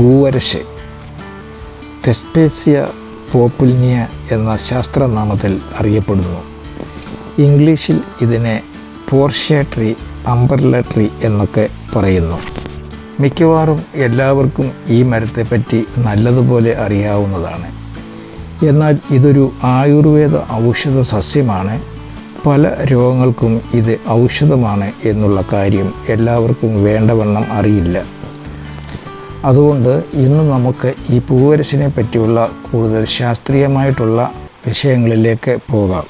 പൂവരശ് തെസ്പേസിയ പോപ്പുൽനിയ എന്ന ശാസ്ത്രനാമത്തിൽ അറിയപ്പെടുന്നു. ഇംഗ്ലീഷിൽ ഇതിനെ പോർഷ്യ ട്രീ അംബർല ട്രീ എന്നൊക്കെ പറയുന്നു. മിക്കവാറും എല്ലാവർക്കും ഈ മരത്തെപ്പറ്റി നല്ലതുപോലെ അറിയാവുന്നതാണ്. എന്നാൽ ഇതൊരു ആയുർവേദ ഔഷധ സസ്യമാണ്. പല രോഗങ്ങൾക്കും ഇത് ഔഷധമാണ് എന്നുള്ള കാര്യം എല്ലാവർക്കും വേണ്ടവണ്ണം അറിയില്ല. അതുകൊണ്ട് ഇന്ന് നമുക്ക് ഈ പൂവരശിനെ പറ്റിയുള്ള കൂടുതൽ ശാസ്ത്രീയമായിട്ടുള്ള വിഷയങ്ങളിലേക്ക് പോകാം.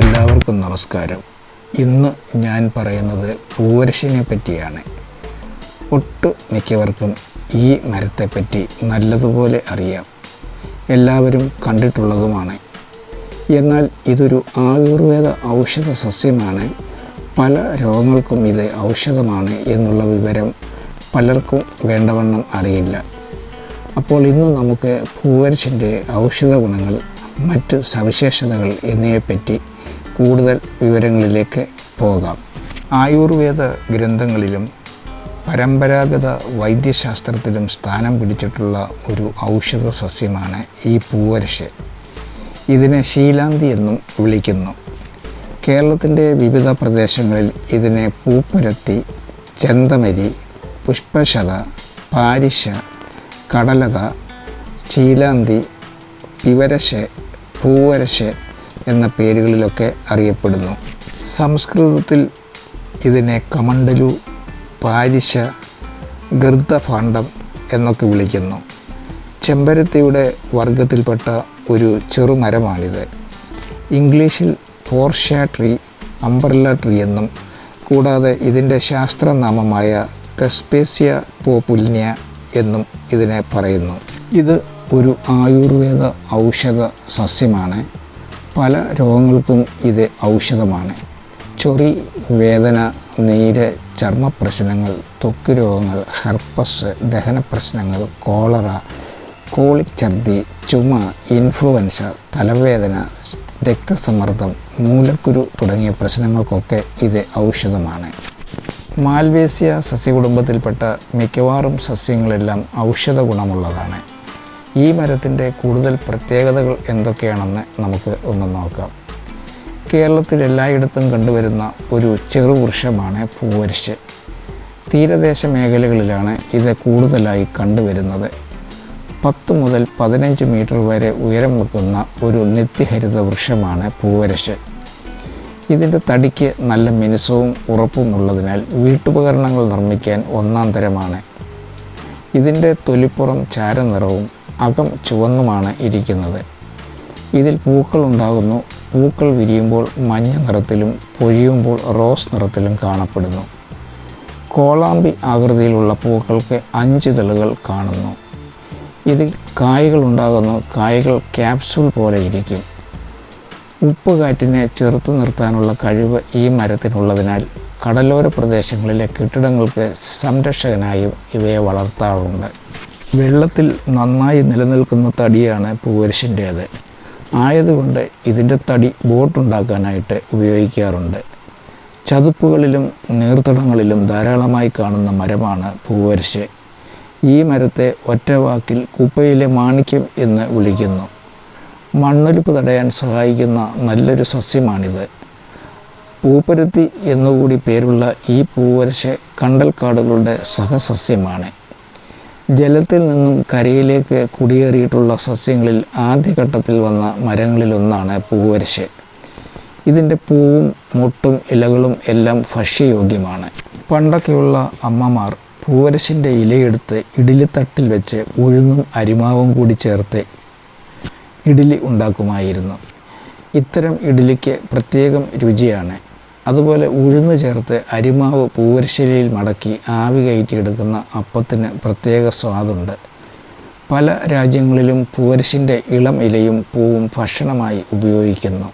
എല്ലാവർക്കും നമസ്കാരം. ഇന്ന് ഞാൻ പറയുന്നത് പൂവരശിനെ പറ്റിയാണ്. ഒട്ടു മിക്കവർക്കും ഈ മരത്തെപ്പറ്റി നല്ലതുപോലെ അറിയാം. എല്ലാവരും കണ്ടിട്ടുള്ളതുമാണ്. എന്നാൽ ഇതൊരു ആയുർവേദ ഔഷധ സസ്യമാണ്. പല രോഗങ്ങൾക്കും ഇത് ഔഷധമാണ് എന്നുള്ള വിവരം പലർക്കും വേണ്ടവണ്ണം അറിയില്ല. അപ്പോൾ ഇന്ന് നമുക്ക് പൂവരശിന്റെ ഔഷധ ഗുണങ്ങൾ മറ്റ് സവിശേഷതകൾ എന്നിവയെപ്പറ്റി കൂടുതൽ വിവരങ്ങളിലേക്ക് പോകാം. ആയുർവേദ ഗ്രന്ഥങ്ങളിലും പരമ്പരാഗത വൈദ്യശാസ്ത്രത്തിലും സ്ഥാനം പിടിച്ചിട്ടുള്ള ഒരു ഔഷധ സസ്യമാണ് ഈ പൂവരശ് ഇതിനെ ശീലാന്തി എന്നും വിളിക്കുന്നു. കേരളത്തിന്റെ വിവിധ പ്രദേശങ്ങളിൽ ഇതിനെ പൂപ്പരത്തി ചെന്തമരി പുഷ്പശത പാരിശ കടലത ശീലാന്തി പിവരശ് പൂവരശ് എന്ന പേരുകളിലൊക്കെ അറിയപ്പെടുന്നു. സംസ്കൃതത്തിൽ ഇതിനെ കമണ്ടലു പാരിശ ഗർദ്ദഭാണ്ഡം എന്നൊക്കെ വിളിക്കുന്നു. ചെമ്പരത്തിയുടെ വർഗത്തിൽപ്പെട്ട ഒരു ചെറുമരമാണിത്. ഇംഗ്ലീഷിൽ ഫോർഷ ട്രീ അംബർല ട്രീ എന്നും കൂടാതെ ഇതിന്റെ ശാസ്ത്രനാമമായ തെസ്പേസ്യ പോപുലിനിയ എന്നും ഇതിനെ പറയുന്നു. ഇത് ഒരു ആയുർവേദ ഔഷധ സസ്യമാണ്. പല രോഗങ്ങൾക്കും ഇത് ഔഷധമാണ്. ചൊറി വേദന നീര് ചർമ്മ പ്രശ്നങ്ങൾ ത്വക്ക് രോഗങ്ങൾ ഹെർപ്പസ് ദഹന പ്രശ്നങ്ങൾ കോളറ കോളിക് ഛർദി ചുമ ഇൻഫ്ലുവൻസ തലവേദന രക്തസമ്മർദ്ദം മൂലക്കുരു തുടങ്ങിയ പ്രശ്നങ്ങൾക്കൊക്കെ ഇത് ഔഷധമാണ്. മാൽവേസ്യ സസ്യകുടുംബത്തിൽപ്പെട്ട മിക്കവാറും സസ്യങ്ങളെല്ലാം ഔഷധ ഗുണമുള്ളതാണ്. ഈ മരത്തിന്റെ കൂടുതൽ പ്രത്യേകതകൾ എന്തൊക്കെയാണെന്ന് നമുക്ക് ഒന്ന് നോക്കാം. കേരളത്തിൽ എല്ലായിടത്തും കണ്ടുവരുന്ന ഒരു ചെറുവൃക്ഷമാണ് പൂവരിശ്. തീരദേശ മേഖലകളിലാണ് ഇത് കൂടുതലായി കണ്ടുവരുന്നത്. പത്ത് മുതൽ പതിനഞ്ച് മീറ്റർ വരെ ഉയരം വെക്കുന്ന ഒരു നിത്യഹരിത വൃക്ഷമാണ് പൂവരശ്. ഇതിന്റെ തടിക്ക് നല്ല മിനുസവും ഉറപ്പുമുള്ളതിനാൽ വീട്ടുപകരണങ്ങൾ നിർമ്മിക്കാൻ ഒന്നാം തരമാണ്. ഇതിന്റെ തൊലിപ്പുറം ചാരനിറവും അകം ചുവന്നുമാണ് ഇരിക്കുന്നത്. ഇതിൽ പൂക്കൾ ഉണ്ടാകുന്നു. പൂക്കൾ വിരിയുമ്പോൾ മഞ്ഞ നിറത്തിലും പൊഴിയുമ്പോൾ റോസ് നിറത്തിലും കാണപ്പെടുന്നു. കോളാമ്പി ആകൃതിയിലുള്ള പൂക്കൾക്ക് അഞ്ച് തെളുകൾ കാണുന്നു. ഇതിൽ കായകൾ ഉണ്ടാകുന്നു. കായകൾ ക്യാപ്സൂൾ പോലെ ഇരിക്കും. ഉപ്പ് കാറ്റിനെ ചെറുത്തു നിർത്താനുള്ള കഴിവ് ഈ മരത്തിനുള്ളതിനാൽ കടലോര പ്രദേശങ്ങളിലെ കെട്ടിടങ്ങൾക്ക് സംരക്ഷകനായും ഇവയെ വളർത്താറുണ്ട്. വെള്ളത്തിൽ നന്നായി നിലനിൽക്കുന്ന തടിയാണ് പൂവരശിന്റേത്. ആയതുകൊണ്ട് ഇതിന്റെ തടി ബോട്ടുണ്ടാക്കാനായിട്ട് ഉപയോഗിക്കാറുണ്ട്. ചതുപ്പുകളിലും നീർത്തടങ്ങളിലും ധാരാളമായി കാണുന്ന മരമാണ് പൂവരശ്. ഈ മരത്തെ ഒറ്റവാക്കിൽ കുപ്പയിലെ മാണിക്യം എന്ന് വിളിക്കുന്നു. മണ്ണൊലിപ്പ് തടയാൻ സഹായിക്കുന്ന നല്ലൊരു സസ്യമാണിത്. പൂപ്പരുത്തി എന്നുകൂടി പേരുള്ള ഈ പൂവരശ് കണ്ടൽക്കാടുകളുടെ സഹസസ്യമാണ്. ജലത്തിൽ നിന്നും കരയിലേക്ക് കുടിയേറിയിട്ടുള്ള സസ്യങ്ങളിൽ ആദ്യഘട്ടത്തിൽ വന്ന മരങ്ങളിലൊന്നാണ് പൂവരശ് ഇതിന്റെ പൂവും മുട്ടും ഇലകളും എല്ലാം ഭക്ഷ്യയോഗ്യമാണ്. പണ്ടൊക്കെയുള്ള അമ്മമാർ പൂവരശിന്റെ ഇലയെടുത്ത് ഇഡലിത്തട്ടിൽ വെച്ച് ഉഴുന്നും അരിമാവും കൂടി ചേർത്ത് ഇഡലി ഉണ്ടാക്കുമായിരുന്നു. ഇത്തരം ഇഡലിക്ക് പ്രത്യേകം രുചിയാണ്. അതുപോലെ ഉഴുന്ന് ചേർത്ത് അരിമാവ് പൂവരശ്ശേരിയിൽ മടക്കി ആവി കയറ്റിയെടുക്കുന്ന അപ്പത്തിന് പ്രത്യേക സ്വാദുണ്ട്. പല രാജ്യങ്ങളിലും പൂവരശിന്റെ ഇളം ഇലയും പൂവും ഭക്ഷണമായി ഉപയോഗിക്കുന്നു.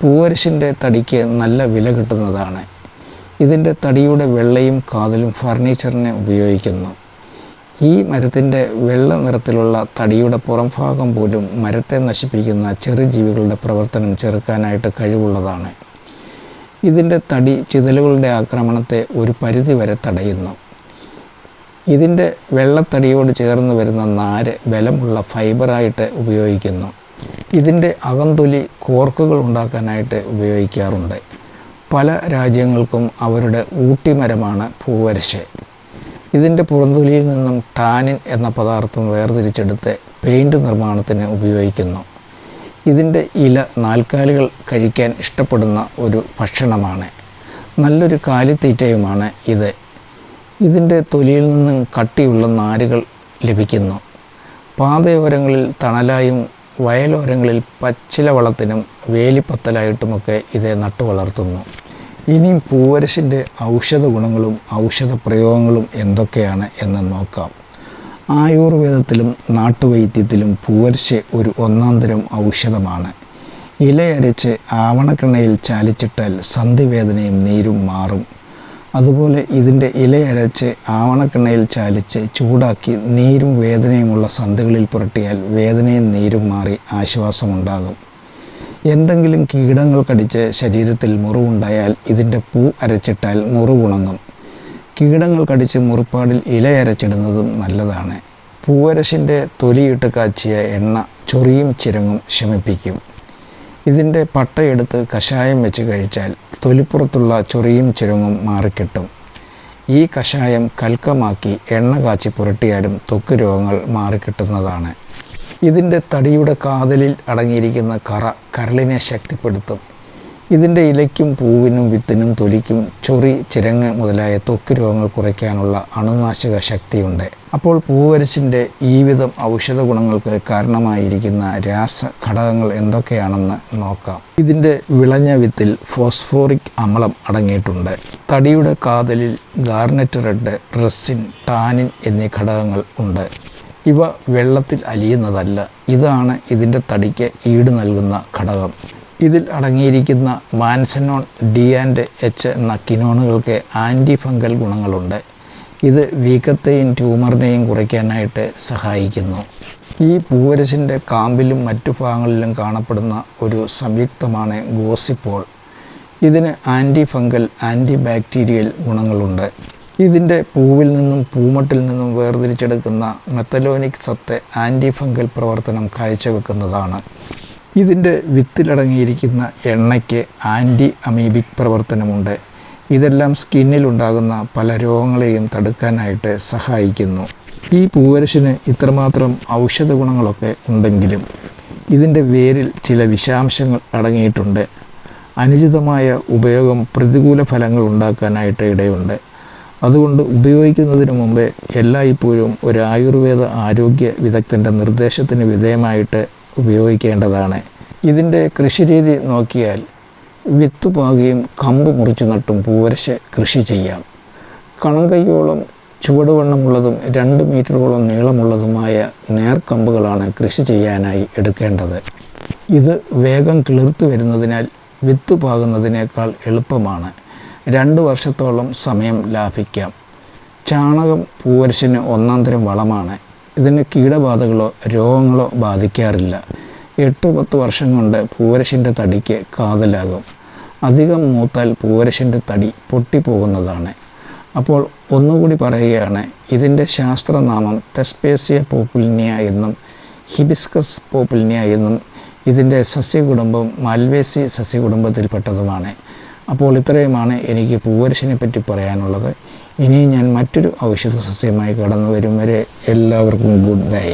പൂവരശിന്റെ തടിക്ക് നല്ല വില കിട്ടുന്നതാണ്. ഇതിന്റെ തടിയുടെ വെള്ളയും കാതലും ഫർണിച്ചറിന് ഉപയോഗിക്കുന്നു. ഈ മരത്തിന്റെ വെള്ള നിറത്തിലുള്ള തടിയുടെ പുറംഭാഗം പോലും മരത്തെ നശിപ്പിക്കുന്ന ചെറുജീവികളുടെ പ്രവർത്തനം ചെറുക്കാനായിട്ട് കഴിവുള്ളതാണ്. ഇതിന്റെ തടി ചിതലുകളുടെ ആക്രമണത്തെ ഒരു പരിധിവരെ തടയുന്നു. ഇതിന്റെ വെള്ളത്തടിയോട് ചേർന്ന് വരുന്ന നാര് ബലമുള്ള ഫൈബറായിട്ട് ഉപയോഗിക്കുന്നു. ഇതിന്റെ അകന്തൊലി കോർക്കുകൾ ഉണ്ടാക്കാനായിട്ട് ഉപയോഗിക്കാറുണ്ട്. പല രാജ്യങ്ങൾക്കും അവരുടെ ഊട്ടിമരമാണ് പൂവരശ്. ഇതിന്റെ പുറന്തൊലിയിൽ നിന്നും ടാനിൻ എന്ന പദാർത്ഥം വേർതിരിച്ചെടുത്ത് പെയിന്റ് നിർമ്മാണത്തിന് ഉപയോഗിക്കുന്നു. ഇതിന്റെ ഇല നാൽക്കാലികൾ കഴിക്കാൻ ഇഷ്ടപ്പെടുന്ന ഒരു ഭക്ഷണമാണ്. നല്ലൊരു കാലിത്തീറ്റയുമാണ് ഇത്. ഇതിന്റെ തൊലിയിൽ നിന്നും കട്ടിയുള്ള നാരുകൾ ലഭിക്കുന്നു. പാതയോരങ്ങളിൽ തണലായും വയലോരങ്ങളിൽ പച്ചില വളത്തിനും വേലിപ്പത്തലായിട്ടുമൊക്കെ ഇത് നട്ടു വളർത്തുന്നു ഇനിയും പൂവരശിന്റെ ഔഷധ ഗുണങ്ങളും ഔഷധ പ്രയോഗങ്ങളും എന്തൊക്കെയാണ് എന്ന് നോക്കാം. ആയുർവേദത്തിലും നാട്ടുവൈദ്യത്തിലും പൂവരിശ് ഒരു ഒന്നാം തരം ഔഷധമാണ്. ഇലയരച്ച് ആവണക്കിണയിൽ ചാലിച്ചിട്ടാൽ സന്ധിവേദനയും നീരും മാറും. അതുപോലെ ഇതിന്റെ ഇലയരച്ച് ആവണക്കിണയിൽ ചാലിച്ച് ചൂടാക്കി നീരും വേദനയുമുള്ള സന്ധികളിൽ പുരട്ടിയാൽ വേദനയും നീരും മാറി ആശ്വാസമുണ്ടാകും. എന്തെങ്കിലും കീടങ്ങൾ കടിച്ച് ശരീരത്തിൽ മുറിവുണ്ടായാൽ ഇതിന്റെ പൂ അരച്ചിട്ടാൽ മുറിവുണങ്ങും. കീടങ്ങൾ കടിച്ച് മുറിപ്പാടിൽ ഇലയരച്ചിടുന്നതും നല്ലതാണ്. പൂവരശിന്റെ തൊലിയിട്ട് കാച്ചിയ എണ്ണ ചൊറിയും ചിരങ്ങും ശമിപ്പിക്കും. ഇതിന്റെ പട്ടയെടുത്ത് കഷായം വെച്ച് കഴിച്ചാൽ തൊലിപ്പുറത്തുള്ള ചൊറിയും ചിരങ്ങും മാറിക്കിട്ടും. ഈ കഷായം കൽക്കമാക്കി എണ്ണ കാച്ചി പുരട്ടിയാലും തൊക്ക് രോഗങ്ങൾ മാറിക്കിട്ടുന്നതാണ്. ഇതിന്റെ തടിയുടെ കാതലിൽ അടങ്ങിയിരിക്കുന്ന കറ കരളിനെ ശക്തിപ്പെടുത്തും. ഇതിന്റെ ഇലയ്ക്കും പൂവിനും വിത്തിനും തൊലിക്കും ചൊറി ചിരങ്ങ് മുതലായ ത്വക്ക് രോഗങ്ങൾ കുറയ്ക്കാനുള്ള അണുനാശക ശക്തിയുണ്ട്. അപ്പോൾ പൂവരച്ചിന്റെ ഈ വിധം ഔഷധ ഗുണങ്ങൾക്ക് കാരണമായിരിക്കുന്ന രാസ ഘടകങ്ങൾ എന്തൊക്കെയാണെന്ന് നോക്കാം. ഇതിന്റെ വിളഞ്ഞ വിത്തിൽ ഫോസ്ഫോറിക് അമ്ലം അടങ്ങിയിട്ടുണ്ട്. തടിയുടെ കാതലിൽ ഗാർനറ്റ് റെഡ് റെസിൻ ടാനിൻ എന്നീ ഘടകങ്ങൾ ഉണ്ട്. ഇവ വെള്ളത്തിൽ അലിയുന്നതല്ല. ഇതാണ് ഇതിന്റെ തടിക്ക് ഈട് നൽകുന്ന ഘടകം. ഇതിൽ അടങ്ങിയിരിക്കുന്ന മാൻസനോൺ ഡി ആൻഡ് എച്ച് എന്ന കിനോണുകൾക്ക് ആന്റി ഫംഗൽ ഗുണങ്ങളുണ്ട്. ഇത് വീക്കത്തെയും ട്യൂമറിനെയും കുറയ്ക്കാനായിട്ട് സഹായിക്കുന്നു. ഈ പൂവരശിന്റെ കാമ്പിലും മറ്റു ഭാഗങ്ങളിലും കാണപ്പെടുന്ന ഒരു സംയുക്തമാണ് ഗോസിപ്പോൾ. ഇതിന് ആന്റി ഫംഗൽ ആന്റി ബാക്ടീരിയൽ ഗുണങ്ങളുണ്ട്. ഇതിന്റെ പൂവിൽ നിന്നും പൂമട്ടിൽ നിന്നും വേർതിരിച്ചെടുക്കുന്ന മെത്തലോനിക് സത്ത് ആന്റി ഫംഗൽ പ്രവർത്തനം കാഴ്ചവെക്കുന്നതാണ്. ഇതിന്റെ വിത്തിലടങ്ങിയിരിക്കുന്ന എണ്ണയ്ക്ക് ആന്റി അമീബിക് പ്രവർത്തനമുണ്ട്. ഇതെല്ലാം സ്കിന്നിലുണ്ടാകുന്ന പല രോഗങ്ങളെയും തടുക്കാനായിട്ട് സഹായിക്കുന്നു. ഈ പൂവരശിന് ഇത്രമാത്രം ഔഷധ ഗുണങ്ങളൊക്കെ ഉണ്ടെങ്കിലും ഇതിന്റെ വേരിൽ ചില വിഷാംശങ്ങൾ അടങ്ങിയിട്ടുണ്ട്. അനുചിതമായ ഉപയോഗം പ്രതികൂല ഫലങ്ങൾ ഉണ്ടാക്കാനായിട്ട് ഇടയുണ്ട്. അതുകൊണ്ട് ഉപയോഗിക്കുന്നതിന് മുമ്പേ എല്ലായ്പ്പോഴും ഒരു ആയുർവേദ ആരോഗ്യ വിദഗ്ധന്റെ നിർദ്ദേശത്തിന് വിധേയമായിട്ട് ഉപയോഗിക്കേണ്ടതാണ്. ഇതിന്റെ കൃഷിരീതി നോക്കിയാൽ വിത്ത് പാകുകയും കമ്പ് മുറിച്ചു നട്ടും പൂവരശ് കൃഷി ചെയ്യാം. കണങ്കയ്യോളം ചുവടുവണ്ണമുള്ളതും രണ്ട് മീറ്ററോളം നീളമുള്ളതുമായ നേർക്കമ്പുകളാണ് കൃഷി ചെയ്യാനായി എടുക്കേണ്ടത്. ഇത് വേഗം കിളിർത്ത് വരുന്നതിനാൽ വിത്ത് പാകുന്നതിനേക്കാൾ എളുപ്പമാണ്. രണ്ട് വർഷത്തോളം സമയം ലാഭിക്കാം. ചാണകം പൂവരശിന് ഒന്നാം തരം വളമാണ്. ഇതിന് കീടബാധകളോ രോഗങ്ങളോ ബാധിക്കാറില്ല. എട്ട് പത്ത് വർഷം കൊണ്ട് പൂവരശിന്റെ തടിക്ക് കാതലാകും. അധികം മൂത്താൽ പൂവരശിന്റെ തടി പൊട്ടിപ്പോകുന്നതാണ്. അപ്പോൾ ഒന്നുകൂടി പറയുകയാണ് ഇതിന്റെ ശാസ്ത്രനാമം തെസ്പേസിയ പോപ്പുലിനിയ എന്നും ഹിബിസ്കസ് പോപ്പുലിനിയ എന്നും ഇതിന്റെ സസ്യകുടുംബം മാൽവേസി സസ്യകുടുംബത്തിൽപ്പെട്ടതുമാണ്. അപ്പോൾ ഇത്രയുമാണ് എനിക്ക് പൂവരശിനെ പറ്റി പറയാനുള്ളത്. ഇനി ഞാൻ മറ്റൊരു ഔഷധ സസ്യമായി കടന്നു വരും വരെ എല്ലാവർക്കും ഗുഡ് ബൈ